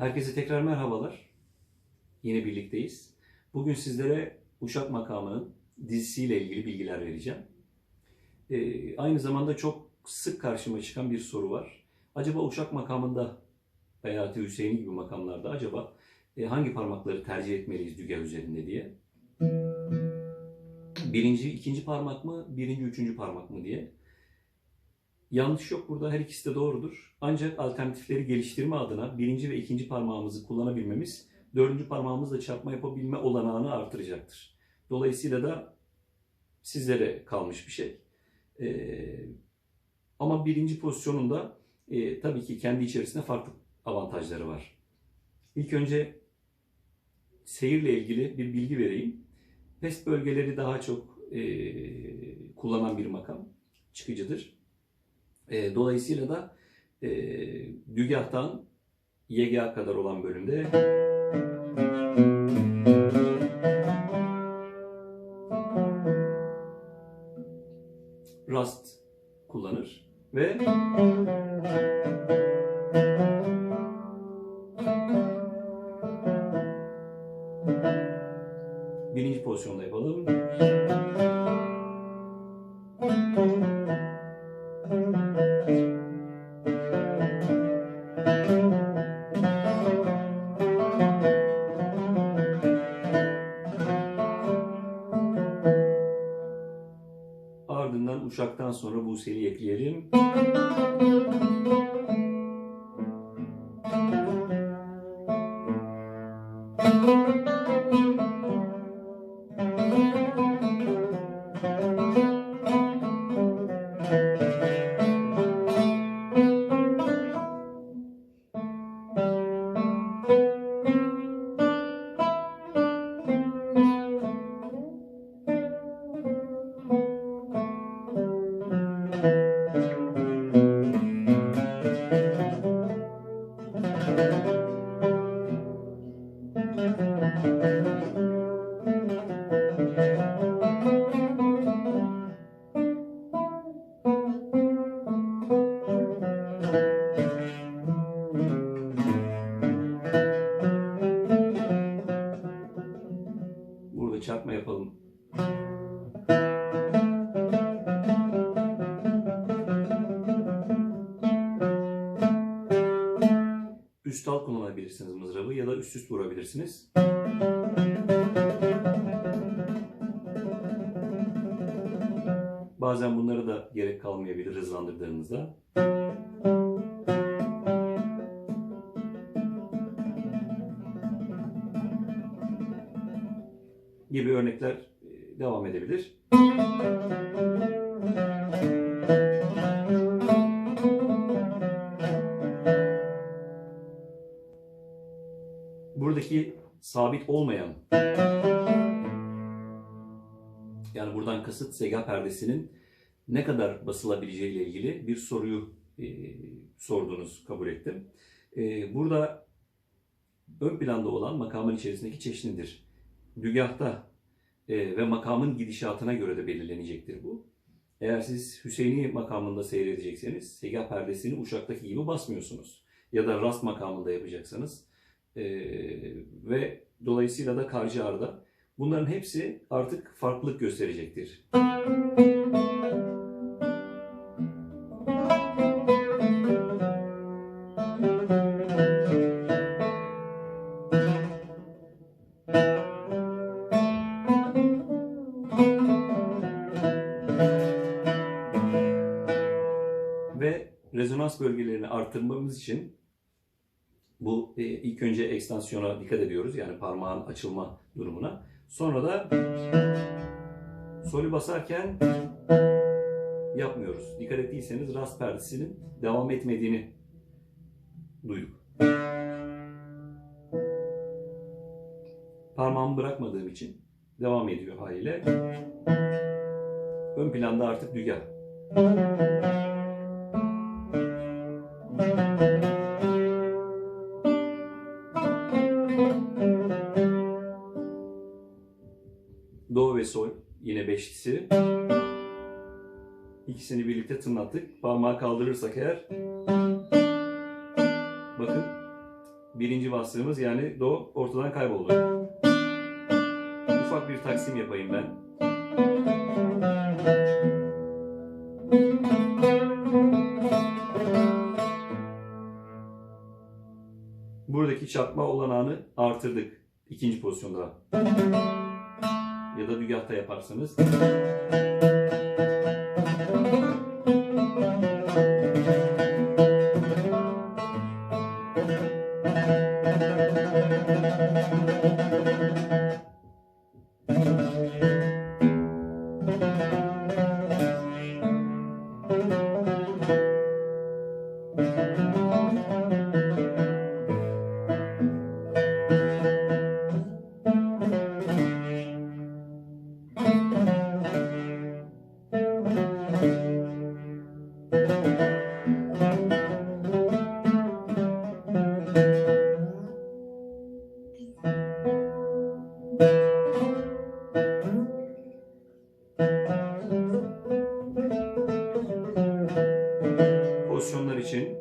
Herkese tekrar merhabalar. Yine birlikteyiz. Bugün sizlere Uşak makamının dizisiyle ilgili bilgiler vereceğim. Ee, aynı zamanda çok sık karşıma çıkan bir soru var. Acaba Uşak makamında veya Hüseyin gibi makamlarda acaba e, hangi parmakları tercih etmeliyiz dügah üzerinde diye. Birinci, ikinci parmak mı, birinci, üçüncü parmak mı diye. Yanlış yok burada her ikisi de doğrudur. Ancak alternatifleri geliştirme adına birinci ve ikinci parmağımızı kullanabilmemiz dördüncü parmağımızla çarpma yapabilme olanağını artıracaktır. Dolayısıyla da sizlere kalmış bir şey. Ee, ama birinci pozisyonunda e, tabii ki kendi içerisinde farklı avantajları var. İlk önce seyirle ilgili bir bilgi vereyim. Pest bölgeleri daha çok e, kullanan bir makam, çıkıcıdır. E, dolayısıyla da e, dügahtan YGA kadar olan bölümde Rast kullanır ve birinci pozisyonda yapalım. Uşak'tan sonra Buse'yi ekleyelim. Burada çarpma yapalım. Üst alt kullanabilirsiniz mızrabı ya da üst üst vurabilirsiniz. Bazen bunlara da gerek kalmayabilir hızlandırdığınızda. Gibi örnekler e, devam edebilir. Buradaki sabit olmayan yani buradan kasıt sega perdesinin ne kadar basılabileceği ile ilgili bir soruyu e, sordunuz, kabul ettim. E, burada ön planda olan makamın içerisindeki çeşnidir dügahta e, ve makamın gidişatına göre de belirlenecektir bu. Eğer siz Hüseyini makamında seyredecekseniz segah perdesini Uşak'taki gibi basmıyorsunuz. Ya da rast makamında yapacaksanız e, ve dolayısıyla da karşı arda bunların hepsi artık farklılık gösterecektir. ve rezonans bölgelerini artırmamız için bu e, ilk önce ekstansiyona dikkat ediyoruz. Yani parmağın açılma durumuna. Sonra da solü basarken yapmıyoruz. Dikkat ettiyseniz rast perdesinin devam etmediğini duyduk. Parmağımı bırakmadığım için devam ediyor haliyle. Ön planda artık dügah. Beşlisi. İkisini birlikte tınlattık. Parmağı kaldırırsak eğer bakın birinci bastığımız yani do ortadan kayboldu. Ufak bir taksim yapayım ben. Buradaki çarpma olanağını artırdık ikinci pozisyonda. Ya da dügahta yaparsanız. Için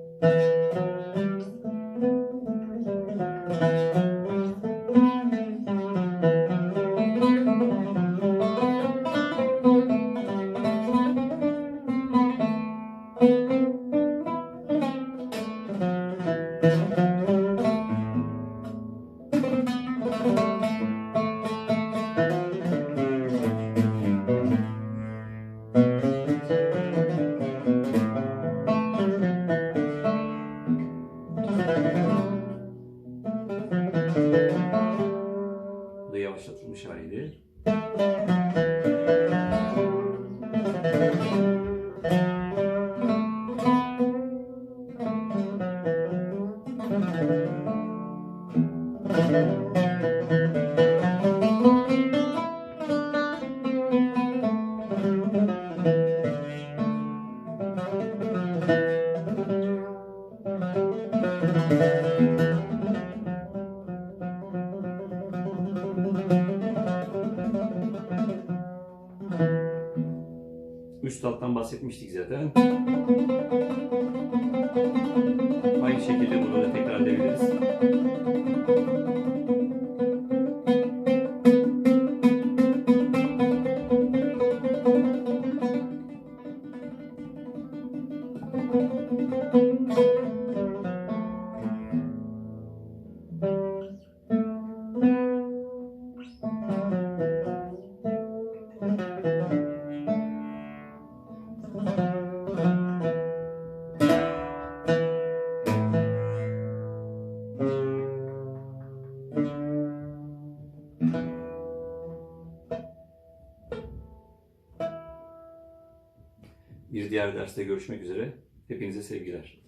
Alttan bahsetmiştik zaten. Aynı şekilde bunu Diğer derste görüşmek üzere. Hepinize sevgiler.